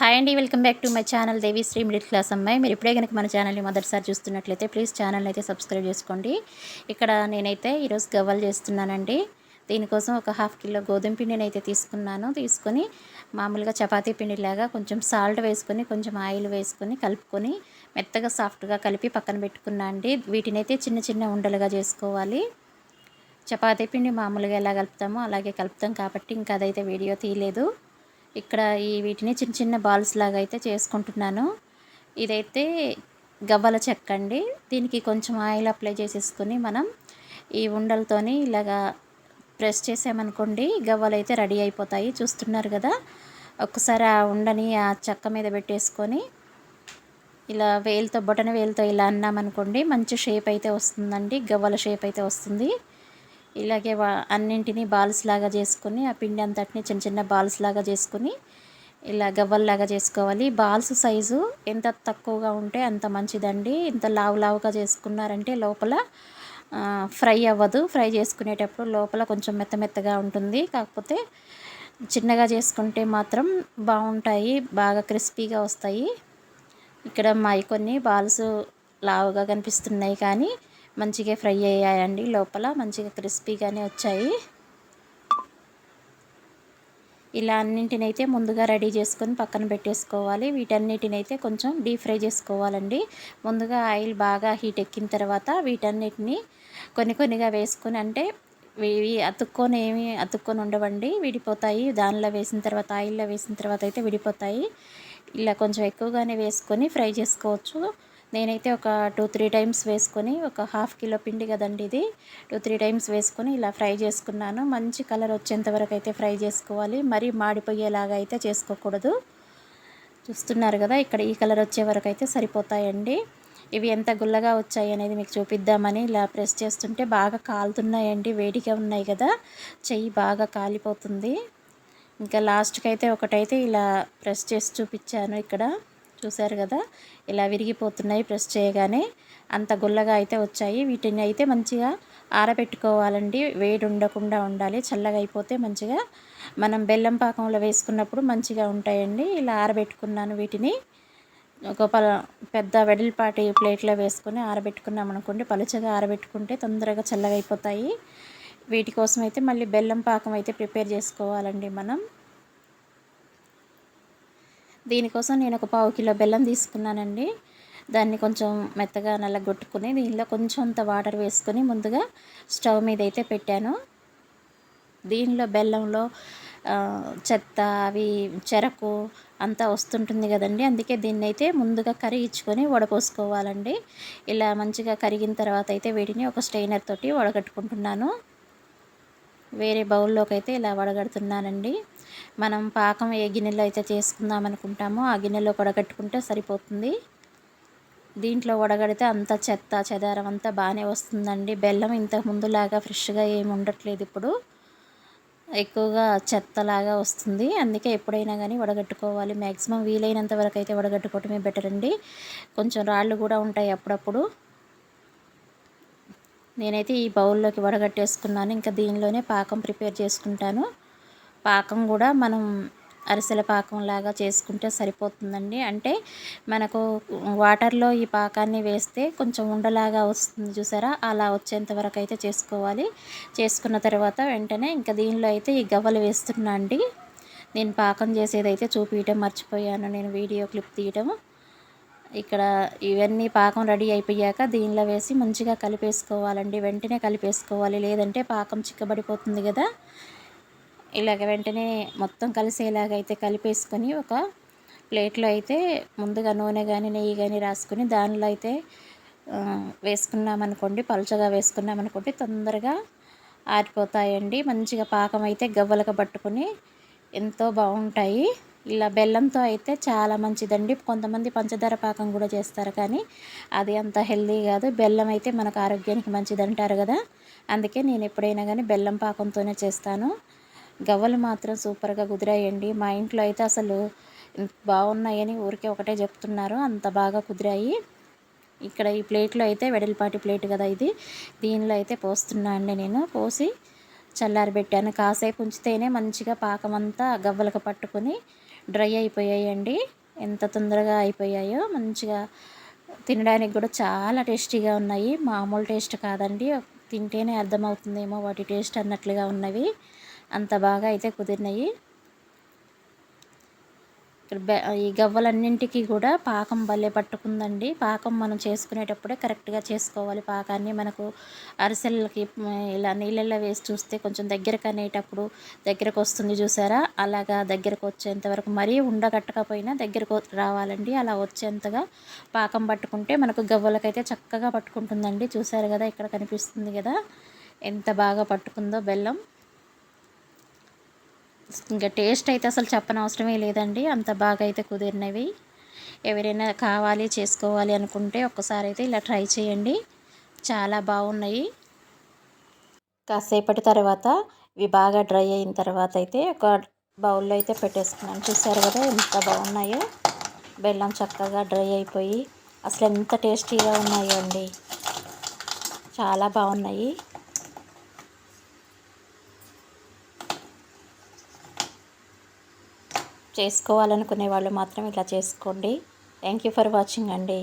Hi అండి welcome back to my channel Devi Sri middle class అమ్మాయి మీరు ఇప్పుడే కనుక మన ఛానల్ని మొదటిసారి చూస్తున్నట్లయితే ప్లీజ్ ఛానల్ అయితే సబ్స్క్రైబ్ చేసుకోండి. ఇక్కడ నేనైతే ఈరోజు గవ్వలు చేస్తున్నానండి. దీనికోసం ఒక హాఫ్ కిలో గోధుమ పిండిని అయితే తీసుకున్నాను. తీసుకొని మామూలుగా చపాతీ పిండిలాగా కొంచెం సాల్ట్ వేసుకొని కొంచెం ఆయిల్ వేసుకొని కలుపుకొని మెత్తగా సాఫ్ట్గా కలిపి పక్కన పెట్టుకున్నా అండి. వీటిని అయితే చిన్న చిన్న ఉండలుగా చేసుకోవాలి. చపాతీ పిండి మామూలుగా ఎలా కలుపుతామో అలాగే కలుపుతాం కాబట్టి ఇంకా అదైతే వీడియో తీయలేదు. ఇక్కడ ఈ వీటిని చిన్న చిన్న బాల్స్ లాగా అయితే చేసుకుంటున్నాను. ఇదైతే గవ్వల చెక్క అండి. దీనికి కొంచెం ఆయిల్ అప్లై చేసేసుకొని మనం ఈ ఉండలతోని ఇలాగా ప్రెస్ చేసామనుకోండి గవ్వలు అయితే రెడీ అయిపోతాయి. చూస్తున్నారు కదా? ఒక్కసారి ఆ ఉండని ఆ చెక్క మీద పెట్టేసుకొని ఇలా వేలుతో బొటన వేలుతో ఇలా అన్నామనుకోండి మంచి షేప్ అయితే వస్తుందండి. గవ్వల షేప్ అయితే వస్తుంది. ఇలాగే అన్నింటినీ బాల్స్ లాగా చేసుకొని ఆ పిండి అంతటిని చిన్న చిన్న బాల్స్ లాగా చేసుకొని ఇలా గవ్వల్లాగా చేసుకోవాలి. బాల్స్ సైజు ఎంత తక్కువగా ఉంటే అంత మంచిదండి. ఇంత లావు లావుగా చేసుకున్నారంటే లోపల ఫ్రై అవ్వదు. ఫ్రై చేసుకునేటప్పుడు లోపల కొంచెం మెత్త మెత్తగా ఉంటుంది. కాకపోతే చిన్నగా చేసుకుంటే మాత్రం బాగుంటాయి. బాగా క్రిస్పీగా వస్తాయి. ఇక్కడ మా కొన్ని బాల్స్ లావుగా కనిపిస్తున్నాయి కానీ మంచిగా ఫ్రై అయ్యాయండి లోపల మంచిగా క్రిస్పీగానే వచ్చాయి. ఇలా అన్నింటినైతే ముందుగా రెడీ చేసుకొని పక్కన పెట్టేసుకోవాలి. వీటన్నిటినైతే కొంచెం డీప్ ఫ్రై చేసుకోవాలండి. ముందుగా ఆయిల్ బాగా హీట్ ఎక్కిన తర్వాత వీటన్నిటిని కొన్ని కొన్నిగా వేసుకొని అంటే ఇవి అతుక్కొని ఏమి అతుక్కొని ఉండవండి విడిపోతాయి. దానిలో వేసిన తర్వాత ఆయిల్లో వేసిన తర్వాత అయితే విడిపోతాయి. ఇలా కొంచెం ఎక్కువగానే వేసుకొని ఫ్రై చేసుకోవచ్చు. నేనైతే ఒక టూ త్రీ టైమ్స్ వేసుకొని ఒక హాఫ్ కిలో పిండి కదండి ఇది. టూ త్రీ టైమ్స్ వేసుకొని ఇలా ఫ్రై చేసుకున్నాను. మంచి కలర్ వచ్చేంత వరకు అయితే ఫ్రై చేసుకోవాలి. మరీ మాడిపోయేలాగా అయితే చేసుకోకూడదు. చూస్తున్నారు కదా ఇక్కడ ఈ కలర్ వచ్చే వరకు అయితే సరిపోతాయండి. ఇవి ఎంత గుల్లగా వచ్చాయి అనేది మీకు చూపిద్దామని ఇలా ప్రెస్ చేస్తుంటే బాగా కాలుతున్నాయండి. వేడిగా ఉన్నాయి కదా చెయ్యి బాగా కాలిపోతుంది. ఇంకా లాస్ట్కి అయితే ఒకటైతే ఇలా ప్రెస్ చేసి చూపించాను ఇక్కడ. చూసారు కదా? ఇలా విరిగిపోతున్నాయి ప్రెస్ చేయగానే అంత గుల్లగా అయితే వచ్చాయి. వీటిని అయితే మంచిగా ఆరబెట్టుకోవాలండి. వేడి ఉండకుండా ఉండాలి. చల్లగా అయిపోతే మంచిగా. మనం బెల్లం పాకంలో వేసుకున్నప్పుడు మంచిగా ఉంటాయండి. ఇలా ఆరబెట్టుకున్నాను వీటిని. ఒక ప పెద్ద వెడల్పాటి ప్లేట్లో వేసుకొని ఆరబెట్టుకున్నాం అనుకోండి పలుచగా ఆరబెట్టుకుంటే తొందరగా చల్లగా అయిపోతాయి. వీటి కోసం అయితే మళ్ళీ బెల్లం పాకం అయితే ప్రిపేర్ చేసుకోవాలండి మనం. దీనికోసం నేను ఒక పావు కిలో బెల్లం తీసుకున్నానండి. దాన్ని కొంచెం మెత్తగా నల్లగొట్టుకుని దీనిలో కొంచెం అంత వాటర్ వేసుకొని ముందుగా స్టవ్ మీద అయితే పెట్టాను. దీనిలో బెల్లంలో చెత్త అవి చెరకు అంతా వస్తుంటుంది కదండి. అందుకే దీన్ని అయితే ముందుగా కరిగించుకొని వడపోసుకోవాలండి. ఇలా మంచిగా కరిగిన తర్వాత అయితే వీటిని ఒక స్టెయినర్ తోటి వడగట్టుకుంటున్నాను. వేరే బౌల్లోకి అయితే ఇలా వడగడుతున్నానండి. మనం పాకం ఏ గిన్నెలో అయితే చేసుకుందాం అనుకుంటామో ఆ గిన్నెలో వడగట్టుకుంటే సరిపోతుంది. దీంట్లో వడగడితే అంత చెత్త చెదారం అంతా బాగానే వస్తుందండి. బెల్లం ఇంతకు ముందులాగా ఫ్రెష్గా ఏమి ఉండట్లేదు ఇప్పుడు. ఎక్కువగా చెత్తలాగా వస్తుంది. అందుకే ఎప్పుడైనా కానీ వడగట్టుకోవాలి. మ్యాక్సిమం వీలైనంత వరకు అయితే వడగట్టుకోవటమే బెటర్ అండి కొంచెం రాళ్ళు కూడా ఉంటాయి అప్పుడప్పుడు. నేనైతే ఈ బౌల్లోకి వడగట్టేసుకున్నాను. ఇంకా దీనిలోనే పాకం ప్రిపేర్ చేసుకుంటాను. పాకం కూడా మనం అరిసెల పాకం లాగా చేసుకుంటే సరిపోతుందండి. అంటే మనకు వాటర్లో ఈ పాకాన్ని వేస్తే కొంచెం ఉండలాగా వస్తుంది చూసారా? అలా వచ్చేంత వరకు అయితే చేసుకోవాలి. చేసుకున్న తర్వాత వెంటనే ఇంకా దీనిలో అయితే ఈ గవ్వలు వేస్తున్నా అండి. నేను పాకం చేసేదైతే చూపించడం మర్చిపోయాను. నేను వీడియో క్లిప్ తీయటం ఇక్కడ ఇవన్నీ పాకం రెడీ అయిపోయాక దీనిలో వేసి మంచిగా కలిపేసుకోవాలండి. వెంటనే కలిపేసుకోవాలి. లేదంటే పాకం చిక్కబడిపోతుంది కదా. ఇలాగ వెంటనే మొత్తం కలిసేలాగా అయితే కలిపేసుకొని ఒక ప్లేట్లో అయితే ముందుగా నూనె కానీ నెయ్యి కానీ రాసుకొని దానిలో అయితే వేసుకున్నామనుకోండి పలుచగా వేసుకున్నామనుకోండి తొందరగా ఆరిపోతాయండి. మంచిగా పాకం అయితే గవ్వలకు పట్టుకొని ఎంతో బాగుంటాయి. ఇలా బెల్లంతో అయితే చాలా మంచిదండి. కొంతమంది పంచదార పాకం కూడా చేస్తారు కానీ అది అంత హెల్దీ కాదు. బెల్లం అయితే మనకు ఆరోగ్యానికి మంచిది అంటారు కదా. అందుకే నేను ఎప్పుడైనా కానీ బెల్లం పాకంతోనే చేస్తాను. గవ్వలు మాత్రం సూపర్గా కుదిరాయండి. మా ఇంట్లో అయితే అసలు బాగున్నాయని ఊరికే ఒకటే చెప్తున్నారు. అంత బాగా కుదిరాయి. ఇక్కడ ఈ ప్లేట్లో అయితే వెడల్పాటి ప్లేట్ కదా ఇది. దీనిలో అయితే పోస్తున్నా అండి నేను. పోసి చల్లారబెట్టాను. కాసేపు ఉంచితేనే మంచిగా పాకం అంతా గవ్వలకు పట్టుకొని డ్రై అయిపోయాయండి. ఎంత తొందరగా అయిపోయాయో మంచిగా తినడానికి కూడా చాలా టేస్టీగా ఉన్నాయి. మామూలు టేస్ట్ కాదండి. తింటేనే అర్థమవుతుందేమో వాటి టేస్ట్ అన్నట్లుగా ఉన్నవి. అంత బాగా అయితే కుదిరినాయి. ఈ గవ్వలన్నింటికి కూడా పాకం భలే పట్టుకుందండి. పాకం మనం చేసుకునేటప్పుడే కరెక్ట్గా చేసుకోవాలి. పాకాన్ని మనకు అరిసెలకి ఇలా నీళ్ళల్లో వేసి చూస్తే కొంచెం దగ్గరకు అనేటప్పుడు దగ్గరకు వస్తుంది చూసారా? అలాగా దగ్గరకు వచ్చేంత వరకు మరీ ఉండగట్టకపోయినా దగ్గరకు రావాలండి. అలా వచ్చేంతగా పాకం పట్టుకుంటే మనకు గవ్వలకైతే చక్కగా పట్టుకుంటుందండి. చూసారు కదా ఇక్కడ కనిపిస్తుంది కదా ఎంత బాగా పట్టుకుందో బెల్లం. ఇంకా టేస్ట్ అయితే అసలు చెప్పనవసరమే లేదండి. అంత బాగా అయితే కుదిరినవి. ఎవరైనా కావాలి చేసుకోవాలి అనుకుంటే ఒక్కసారి అయితే ఇలా ట్రై చేయండి. చాలా బాగున్నాయి. కాసేపటి తర్వాత ఇవి బాగా డ్రై అయిన తర్వాత అయితే ఒక బౌల్లో అయితే పెట్టేసుకున్నాను. చూసారు కదా ఎంత బాగున్నాయో. బెల్లం చక్కగా డ్రై అయిపోయి అసలు ఎంత టేస్టీగా ఉన్నాయో అండి. చాలా బాగున్నాయి. చేసుకోవాలనుకునే వాళ్ళు మాత్రం ఇలా చేసుకోండి. థ్యాంక్ యూ ఫర్ వాచింగ్ అండి.